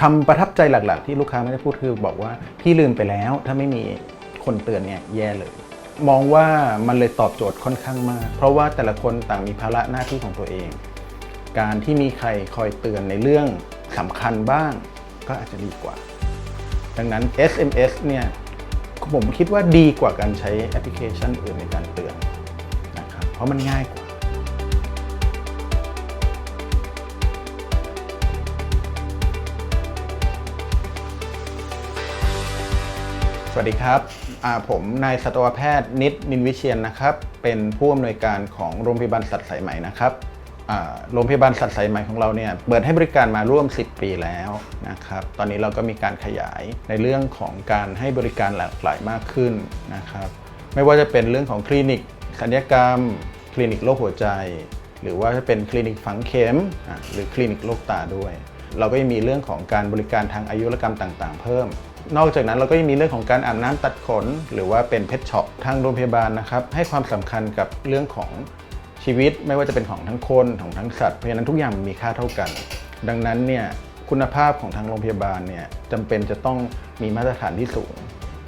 คำประทับใจหลัก ๆ ที่ลูกค้าไม่ได้พูดคือบอกว่าพี่ลืมไปแล้ว ถ้าไม่มีคนเตือนเนี่ยแย่เลย มองว่ามันเลยตอบโจทย์ค่อนข้างมาก เพราะว่าแต่ละคนต่างมีภาระหน้าที่ของตัวเอง การที่มีใครคอยเตือนในเรื่องสำคัญบ้าง ก็อาจจะดีกว่า ดังนั้น SMS เนี่ยผมคิดว่าดีกว่าการใช้แอปพลิเคชันอื่นในการเตือนนะครับเพราะมันง่ายกว่า วัสดีครับ ผมนายสัตวแพทย์นิดนินวิเชียนนะครับ เป็นผู้อำนวยการของโรงพยาบาลสัตว์สายไหมนะครับโรงพยาบาลสัตว์สายไหมของเราเนี่ยเปิดให้บริการมาร่วม 10 ปีแล้วนะครับ ตอนนี้เราก็มีการขยายในเรื่องของการให้บริการหลากหลายมากขึ้นนะครับ ไม่ว่าจะเป็นเรื่องของคลินิกศัลยกรรม คลินิกโรคหัวใจ หรือว่าจะเป็นคลินิกฝังเข็ม หรือคลินิกโรคตาด้วย เราก็ยังมีเรื่องของการบริการทางอายุรกรรมต่าง ๆ เพิ่ม นอกจากนั้นเราก็ยังมีเรื่องของการอาบน้ำตัดขน หรือว่าเป็นเพชช็อปทางโรงพยาบาลนะครับ ให้ความสำคัญกับเรื่องของชีวิต ไม่ว่าจะเป็นของทั้งคนของทั้งสัตว์เพราะฉะนั้นทุกอย่างมีค่าเท่ากัน ดังนั้นเนี่ยคุณภาพของทางโรงพยาบาลเนี่ยจำเป็นจะต้องมีมาตรฐานที่สูง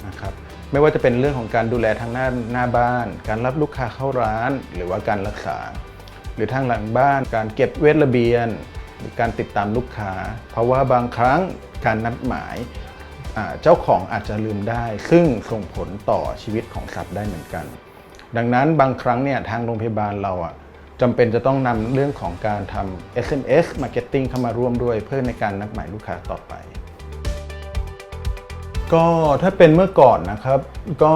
นะครับไม่ว่าจะเป็นเรื่องของการดูแลทางหน้าหน้าบ้าน การรับลูกค้าเข้าร้าน หรือว่าการรักษา หรือทางหลังบ้าน การเก็บเวทระเบียน หรือการติดตามลูกค้า เพราะว่าบางครั้งการนัดหมาย เจ้าของอาจจะลืมได้ ซึ่งส่งผลต่อชีวิตของสัตว์ได้เหมือนกัน ดังนั้นบางครั้งเนี่ยทางโรงพยาบาลเราอะจำเป็นจะต้องนำเรื่องของการทำ SMS Marketing เข้ามาร่วมด้วยเพื่อในการนัดหมายลูกค้าต่อไป ก็ถ้าเป็นเมื่อก่อนนะครับก็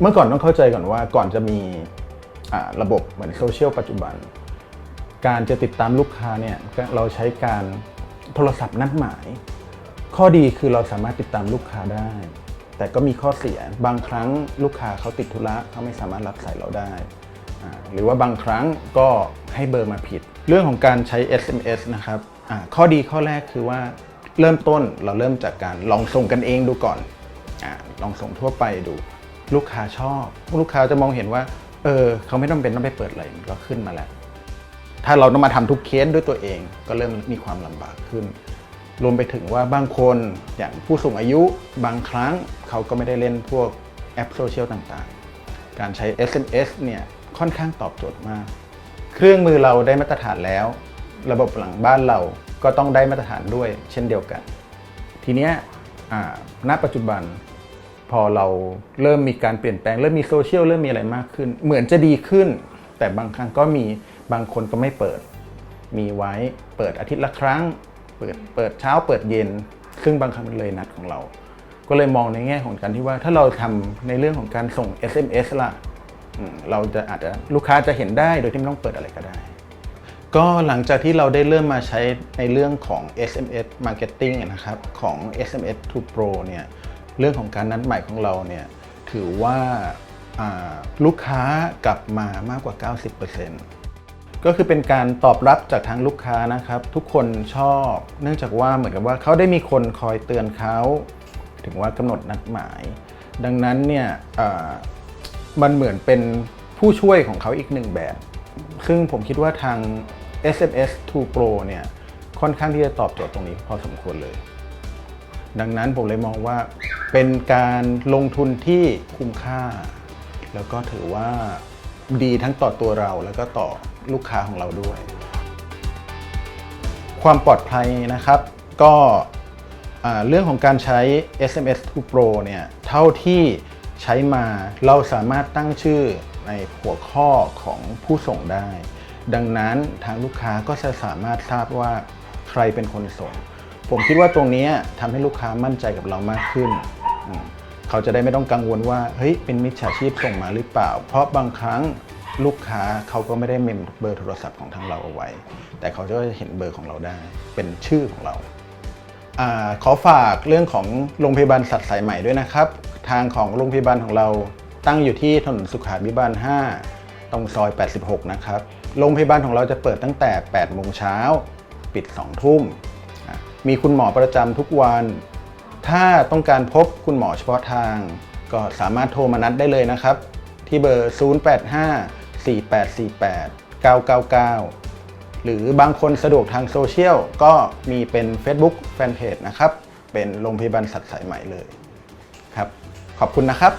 เมื่อก่อนต้องเข้าใจก่อนว่าก่อนจะมีอ่าระบบเหมือนโซเชียลปัจจุบัน การจะติดตามลูกค้าเนี่ยเราใช้การโทรศัพท์นัดหมาย ข้อดีคือเราสามารถติดตามลูกค้าได้ แต่ก็มีข้อเสียบางครั้งลูกค้าเขาติดธุระเขาไม่สามารถรับสายเราได้ หรือว่าบางครั้งก็ให้เบอร์มาผิด เรื่องของการใช้ SMS นะครับข้อดีข้อแรกคือว่าเริ่มต้นเราเริ่มจากการลองส่งกันเองดูก่อนอลองส่งทั่วไปดู ลูกค้าชอบ ลูกค้าจะมองเห็นว่าเออเขาไม่ต้องเป็นต้องไปเปิดอะไรก็ขึ้นมาแล้ว ถ้าเราต้องมาทำทุกเคสด้วยตัวเอง ก็เริ่มมีความลำบากขึ้น รวมไปถึงว่าบางคนอย่างผู้สูงอายุบางครั้งเขาก็ไม่ได้เล่นพวกแอปโซเชียลต่างๆ การใช้ SMS เนี่ยค่อนข้างตอบโจทย์มาก เครื่องมือเราได้มาตรฐานแล้ว ระบบหลังบ้านเราก็ต้องได้มาตรฐานด้วยเช่นเดียวกัน ทีเนี้ยณปัจจุบันพอเราเริ่มมีการเปลี่ยนแปลงเริ่มมีโซเชียลเริ่มมีอะไรมากขึ้น เหมือนจะดีขึ้น แต่บางครั้งก็มีบางคนก็ไม่เปิด มีไว้เปิดอาทิตย์ละครั้ง เปิดเปิดเช้าเปิดเย็นซึ่งบางครั้งมันเลยนัดของเรา ก็เลยมองในแง่ของการที่ว่าถ้าเราทำในเรื่องของการส่ง SMS ล่ะอืมเราจะอาจจะลูกค้าจะเห็นได้โดยที่ไม่ต้องเปิดอะไรก็ได้ ก็หลังจากที่เราได้เริ่มมาใช้ในเรื่องของ SMS Marketing นะครับของ SMS to Pro เนี่ยเรื่องของการนัดหมายของเราเนี่ยถือว่าอ่าลูกค้ากลับมามากกว่า 90% ก็คือเป็นการตอบรับจากทางลูกค้านะครับ ทุกคนชอบ เนื่องจากว่าเหมือนกับว่าเขาได้มีคนคอยเตือนเขาถึงว่ากำหนดนัดหมาย ดังนั้นเนี่ยมันเหมือนเป็นผู้ช่วยของเขาอีกหนึ่งแบบ ซึ่งผมคิดว่าทาง SMS 2 Pro เนี่ยค่อนข้างที่จะตอบโจทย์ตรงนี้พอสมควรเลย ดังนั้นผมเลยมองว่าเป็นการลงทุนที่คุ้มค่า แล้วก็ถือว่า ดีทั้งต่อตัวเราแล้วก็ต่อลูกค้าของเราด้วย ความปลอดภัยนะครับ ก็เรื่องของการใช้ SMS 2 Pro เนี่ยเท่าที่ใช้มาเราสามารถตั้งชื่อในหัวข้อของผู้ส่งได้ ดังนั้นทางลูกค้าก็จะสามารถทราบว่าใครเป็นคนส่ง ผมคิดว่าตรงนี้ทำให้ลูกค้ามั่นใจกับเรามากขึ้น เขาจะได้ไม่ต้องกังวลว่าเฮ้ยเป็นมิจฉาชีพส่งมาหรือเปล่า เพราะบางครั้งลูกค้าเขาก็ไม่ได้เมมเบอร์โทรศัพท์ของทางเราเอาไว้ แต่เขาจะเห็นเบอร์ของเราได้ เป็นชื่อของเราอขอฝากเรื่องของโรงพยาบาลสัตว์สายใหม่ด้วยนะครับ ทางของโรงพยาบาลของเราตั้งอยู่ที่ถนนสุขาภิบาล 5 ตรงซอย 86 นะครับ โรงพยาบาลของเราจะเปิดตั้งแต่ 8 โมงเช้า ปิด 2 ทุ่ม มีคุณหมอประจำทุกวัน ถ้าต้องการพบคุณหมอเฉพาะทาง ก็สามารถโทรมานัดได้เลยนะครับ ที่เบอร์ 085 4848 999 หรือบางคนสะดวกทางโซเชียลก็มีเป็น Facebook Fanpage นะครับ เป็นโรงพยาบาลสัตว์สายใหม่เลยครับ ขอบคุณนะครับ